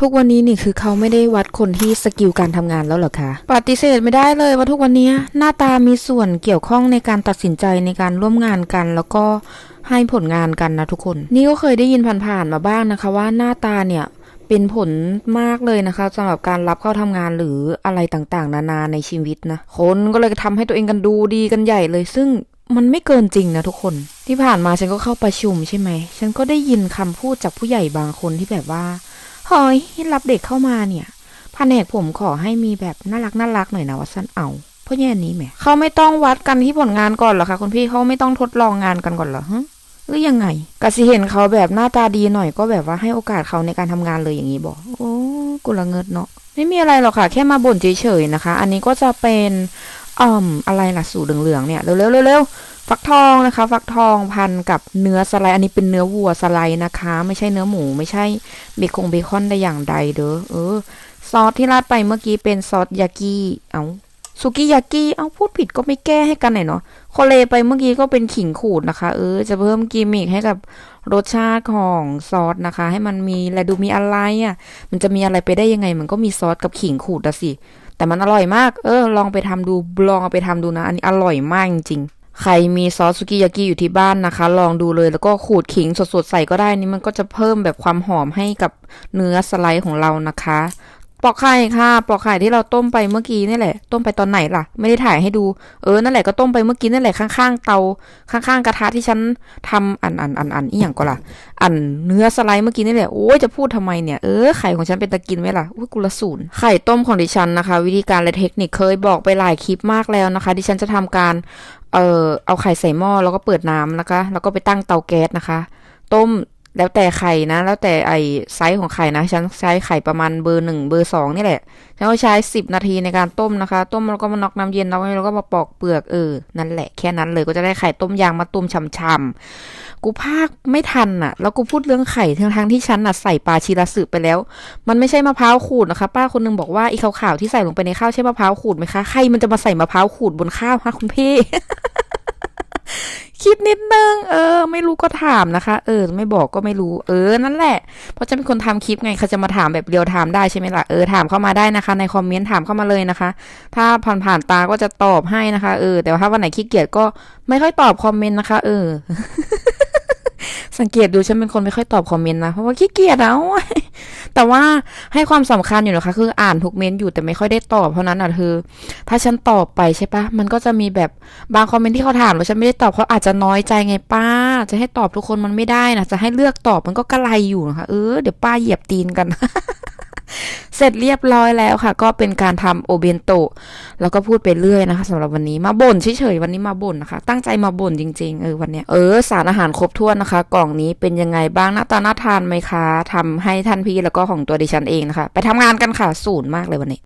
ทุกวันนี้นี่คือเขาไม่ได้วัดคนที่สกิลการทำงานแล้วหรอคะ ปฏิเสธไม่ได้เลยว่าทุกวันนี้หน้าตามีส่วนเกี่ยวข้องในการตัดสินใจในการร่วมงานกัน แล้วก็ให้ผลงานกันนะทุกคน นี่ก็เคยได้ยินผ่านๆมาบ้างนะคะ ว่าหน้าตาเนี่ยเป็นผลมากเลยนะคะสำหรับการรับเข้าทำงานหรืออะไรต่างๆ นานาในชีวิตนะ คนก็เลยทำให้ตัวเองกันดูดีกันใหญ่เลย ซึ่งมันไม่เกินจริงนะทุกคน ที่ผ่านมาฉันก็เข้าประชุมใช่ไหม ฉันก็ได้ยินคำพูดจากผู้ใหญ่บางคนที่แบบว่า เฮ้ยรับเด็กเข้ามาเนี่ยแผนกผมขอให้มีแบบน่ารักน่ารักหน่อยนะว่าสั้นเอาเพราะแย่นี้แหมเขาไม่ต้องวัดกันที่ผลงานก่อนเหรอคะคุณพี่เขาไม่ต้องทดลองงานกันก่อนเหรอฮะหรือยังไงกสิเห็นเขาแบบหน้าตาดีหน่อยก็แบบว่าให้โอกาสเขาในการทำงานเลยอย่างนี้บอกโอ้กุละเงิดเนาะไม่มีอะไรหรอกค่ะ แค่มาบ่นเฉยๆนะคะ อันนี้ก็จะเป็นอ่อมอะไรล่ะสูตรเหลืองๆเนี่ยเร็วๆเร็วๆ ฟักทองนะคะ ฟักทองพันกับเนื้อสไลด์อันนี้เป็นเนื้อวัวสไลด์นะคะ ไม่ใช่เนื้อหมูไม่ใช่เบคงเบคอนได้อย่างใดเด้อเออซอสที่ราดไปเมื่อกี้เป็นซอสยากิเอาสุกิยากิเอาพูดผิดก็ไม่แก้ให้กันหน่อยเนาะโคเลไปเมื่อกี้ก็เป็นขิงขูดนะคะ เออ จะเพิ่มกิมมิคให้กับรสชาติของซอสนะคะ ให้มันมีและดูมีอะไรอะ่ะ มันจะมีอะไรไปได้ยังไง มันก็มีซอสกับขิงขูดอะสิ แต่มันอร่อยมาก เออ ลองไปทำดูลองเอาไปทำดูนะ อันนี้อร่อยมากจริงๆ ใครมีซอสสุกิยากิอยู่ที่บ้านนะคะ ลองดูเลยแล้วก็ขูดขิงสดๆใส่ก็ได้นี่มันก็จะเพิ่มแบบความหอมให้กับเนื้อสไลด์ของเรานะคะ ปอกไข่ค่ะ ปอกไข่ที่เราต้มไปเมื่อกี้นี่แหละ ต้มไปตอนไหนล่ะ ไม่ได้ถ่ายให้ดู เออ นั่นแหละก็ต้มไปเมื่อกี้นั่นแหละข้างๆเตา ข้างๆกระทะที่ฉันทำอันอันอันอันอีหยังก็ล่ะ อันเนื้อสไลด์เมื่อกี้นี่แหละ โอ้ยจะพูดทำไมเนี่ย เออ ไข่ของฉันเป็นตะกินไหมล่ะ อุ้ยกุละศูนย์ไข่ต้มของดิฉันนะคะ วิธีการและเทคนิคเคยบอกไปหลายคลิปมากแล้วนะคะ ดิฉันจะทำการ เอ่อ เอาไข่ใส่หม้อแล้วก็เปิดน้ำนะคะ แล้วก็ไปตั้งเตาแก๊สนะคะ ต้ม แล้วแต่ไข่นะ แล้วแต่ไอไซส์ของไข่นะฉันใช้ไข่ประมาณเบอร์หนึ่งเบอร์สองนี่แหละฉันก็ใช้สิบนาทีในการต้มนะคะ ต้มแล้วก็มาน็อกน้ำเย็นแล้วแล้วก็มาปอกเปลือกเออนั่นแหละแค่นั้นเลยก็จะได้ไข่ต้มยางมาต้มช่ำๆกูภาคไม่ทันอะ แล้วกูพูดเรื่องไข่ทั้งทั้งๆที่ฉันอะใส่ปลาชีระสึไปแล้ว มันไม่ใช่มะพร้าวขูดนะคะ ป้าคนนึงบอกว่าอีขาวๆที่ใส่ลงไปในข้าวใช่มะพร้าวขูดไหมคะใครมันจะมาใส่มะพร้าวขูดบนข้าวคะคุณพี่ คิดนิดนึง เออ ไม่รู้ก็ถามนะคะ เออ ไม่บอกก็ไม่รู้ เออ นั่นแหละ เพราะจะเป็นคนทำคลิปไงเขาจะมาถามแบบเรียวถามได้ใช่ไหมล่ะ เออ ถามเข้ามาได้นะคะ ในคอมเมนต์ถามเข้ามาเลยนะคะ ถ้าผ่านผ่านๆตาก็จะตอบให้นะคะ เออ แต่ว่าถ้าวันไหนขี้เกียจก็ไม่ค่อยตอบคอมเมนต์นะคะ เออ สังเกตดูฉันเป็นคนไม่ค่อยตอบคอมเมนต์นะ เพราะว่าขี้เกียจเอา แต่ว่าให้ความสำคัญอยู่นะคะ คืออ่านทุกเมนต์อยู่แต่ไม่ค่อยได้ตอบเพราะนั้นอะเธอ ถ้าฉันตอบไปใช่ปะมันก็จะมีแบบบางคอมเมนต์ที่เขาถามแล้วฉันไม่ได้ตอบเขาอาจจะน้อยใจไงป้า จะให้ตอบทุกคนมันไม่ได้นะจะให้เลือกตอบมันก็กระไรอยู่นะคะเออเดี๋ยวป้าเหยียบตีนกัน เสร็จเรียบร้อยแล้วค่ะ ก็เป็นการทำโอเบนโตะแล้วก็พูดไปเรื่อยนะคะสำหรับวันนี้มาบ่นเฉยๆวันนี้มาบ่นนะคะ ตั้งใจมาบ่นจริงๆเออวันเนี้ยเออสารอาหารครบถ้วนนะคะ กล่องนี้เป็นยังไงบ้างหน้าตาน่าทานไหมคะทำให้ท่านพี่แล้วก็ของตัวดิฉันเองนะคะ ไปทำงานกันค่ะศูนย์มากเลยวันนี้